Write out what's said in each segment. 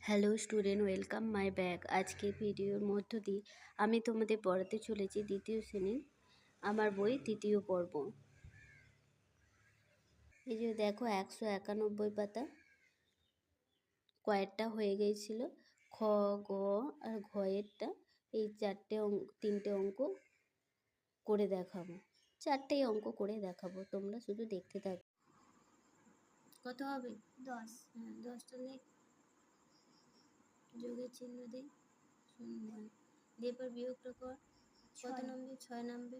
Hello student welcome my bag আজকে ভিডিওর মধ্য দিয়ে আমি তোমাদের পড়াতে চলেছি দ্বিতীয় শ্রেণির আমার বই তৃতীয় পর্ব। এই যে দেখো একশো একানব্বই পাতা কয়েকটা হয়ে গিয়েছিল খ গ আর ঘয়েরটা এই চারটে অঙ্ক তিনটে অঙ্ক করে দেখাবো। চারটেই অঙ্ক করে দেখাবো তোমরা শুধু দেখতে থাকো। কত হবে? দশ। হ্যাঁ দশটা লেখ যোগের চিহ্ন দে শূন্য দিয়ে পর বিয়োগটা কর। কত। নামবে? ছয় নামবে।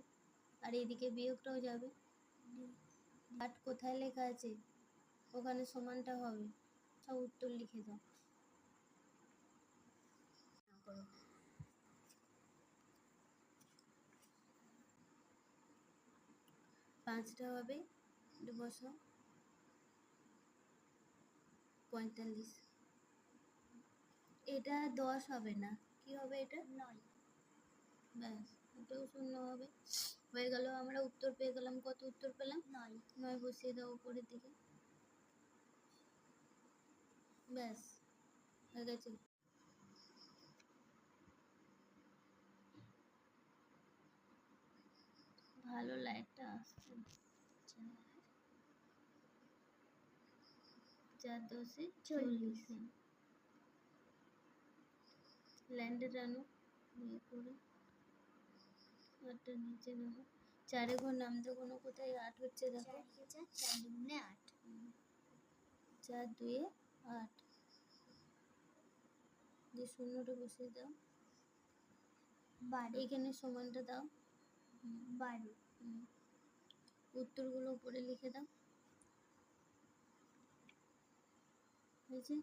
আর এইদিকে বিয়োগটাও যাবে। আট কোথায় লেখা আছে? ওখানে সমানটা হবে। সব উত্তর লিখে দাও। পাঁচটা হবে। বসো। পঁয়তাল্লিশ। এটা দশ হবে না। কি হবে এটা? নয়। ব্যাস এটাও শূন্য হবে। হয়ে গেল আমরা উত্তর পেয়ে গেলাম। কত উত্তর পেলাম? নয়। নয় বসিয়ে দাও উপরের দিকে। ব্যাস হয়ে গেছে। ভালো লাইটটা আসছে। চার- দশে চল্লিশ। ল্যান্ডে টানো ইয়ে করে। আটটা নিচে নামো চারে ঘর নামতে কোনো কোথায় আট হচ্ছে দেখো। চার দুগুণে আট। চার দুয়ে আট। দিয়ে শূন্যটা বসিয়ে দাও। বারো। এইখানে সমানটা দাও। বারো। উত্তরগুলো উপরে লিখে দাও। হয়েছে?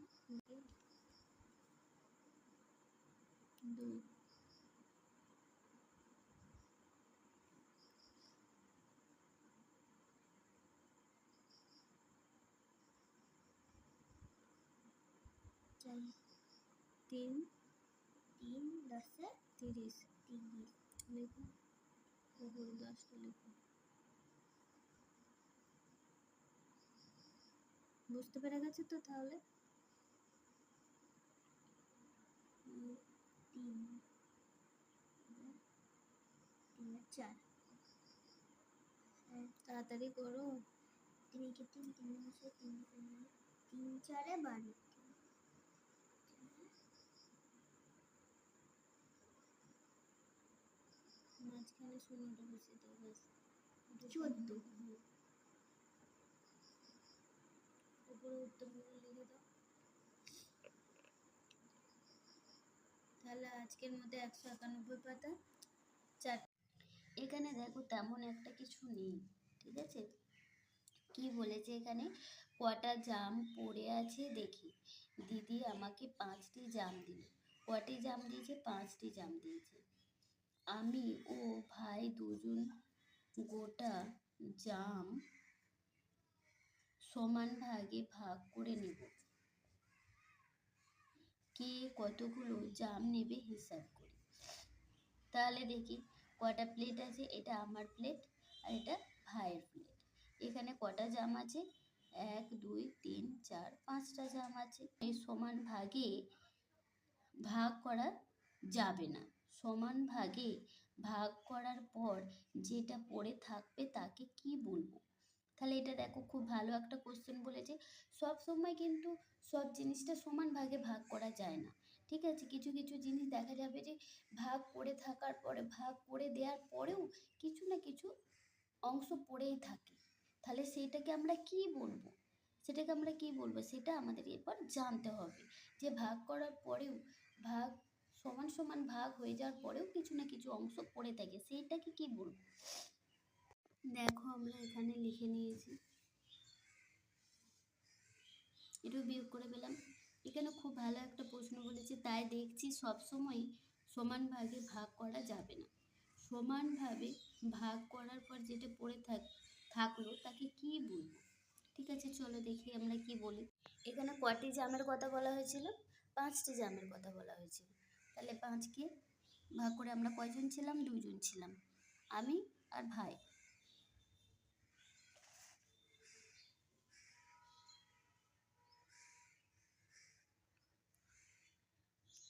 দুই তিন তিন দশে তিরিশ তিরিশ লিখো উপরে দশটা লিখো বুঝতে পেরে গেছে তো তাহলে তিন তিন তিন আর চার তাড়াতাড়ি করো। তিন একে তিন তিন দশে তিন তিন চারে বারো। মাঝখানে শূন্যটা বসিয়ে দাও ব্যাস। চোদ্দ। উপরে উত্তরগুলো লিখে দাও। তাহলে আজকের মধ্যে একশো একানব্বই পাতা, চার এখানে দেখো তেমন একটা কিছু নেই, ঠিক আছে? কি বলেছে এখানে? কটা জাম পড়ে আছে দেখি। দিদি আমাকে পাঁচটি জাম দিল। কটি জাম দিয়েছে? পাঁচটি জাম দিয়েছে। আমি ও ভাই দুজন গোটা জাম সমান ভাগে ভাগ করে নেব। কে কতগুলো জাম নেবে হিসাব করি। তাহলে দেখি কটা প্লেট আছে, এটা আমার প্লেট আর এটা ভাইয়ের প্লেট এখানে কটা জাম আছে? এক, দুই, তিন, চার, পাঁচটা জাম আছে। এই সমান ভাগে ভাগ করা যাবে না। সমান ভাগে ভাগ করার পর যেটা পড়ে থাকবে তাকে কি বলব? তাহলে এটা দেখো খুব ভালো একটা কোশ্চেন বলেছে। সব সময় কিন্তু সব জিনিসটা সমান ভাগে ভাগ করা যায় না। ঠিক আছে? কিছু কিছু জিনিস দেখা যাবে যে ভাগ করে থাকার পরে, ভাগ করে দেওয়ার পরেও কিছু না কিছু অংশ পড়েই থাকে। তাহলে সেইটাকে আমরা কি বলব? সেটাকে আমরা কি বলব? সেটা আমাদের এরপর জানতে হবে। যে ভাগ করার পরেও, ভাগ সমান সমান ভাগ হয়ে যাওয়ার পরেও কিছু না কিছু অংশ পড়ে থাকে। সেইটাকে কি বলব? দেখো, আমরা এখানে লিখে নিয়েছি। একটু বিয়োগ করে পেলাম। এখানে খুব ভালো একটা প্রশ্ন বলেছে, তাই দেখছি সবসময় সমান ভাগে ভাগ করা যাবে না। সমানভাবে ভাগ করার পর যেটা পড়ে থাক থাকল, তাকে কি বলব? ঠিক আছে, চলো দেখি আমরা কি বলি। এখানে কটি জামের কথা বলা হয়েছিল? পাঁচটি জামের কথা বলা হয়েছিল। তাহলে পাঁচকে ভাগ করে আমরা কয়জন ছিলাম? দুজন ছিলাম। আমি আর ভাই।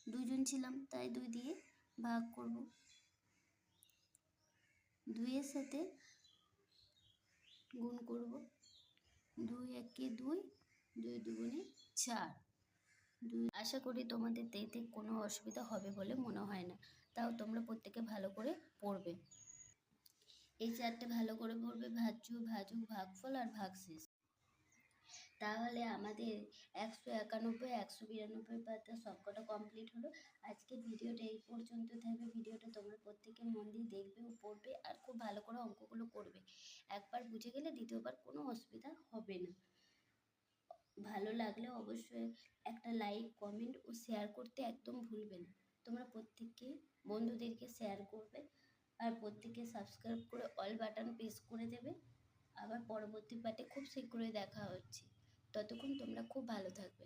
দুজন ছিলাম, তাই দুই দিয়ে ভাগ করব। দুইয়ের সাথে গুণ করব। দুই একে দুই দুই দুগুণে চার। দুই, আশা করি তোমাদের এতে কোনো অসুবিধা হবে বলে মনে হয় না। তাও তোমরা প্রত্যেকে ভালো করে পড়বে। এই চারটে ভালো করে পড়বে, ভাজ্য, ভাজক, ভাগফল আর ভাগশেষ। তাহলে আমাদের একশো একানব্বই, একশো বিরানব্বই পাতা সবকটা কমপ্লিট হলো। আজকের ভিডিওটা এই পর্যন্ত থাকবে। ভিডিওটা তোমরা প্রত্যেকে মন দিয়ে দেখবে ও পড়বে আর খুব ভালো করে অঙ্কগুলো করবে। একবার বুঝে গেলে দ্বিতীয়বার কোনো অসুবিধা হবে না। ভালো লাগলে অবশ্যই একটা লাইক কমেন্ট ও শেয়ার করতে একদম ভুলবে না। তোমরা প্রত্যেককে, বন্ধুদেরকে শেয়ার করবে আর প্রত্যেকে সাবস্ক্রাইব করে অল বাটন প্রেস করে দেবে। আবার পরবর্তী পার্টে খুব শীঘ্রই দেখা হচ্ছে। ততক্ষণ তোমরা খুব ভালো থাকবে।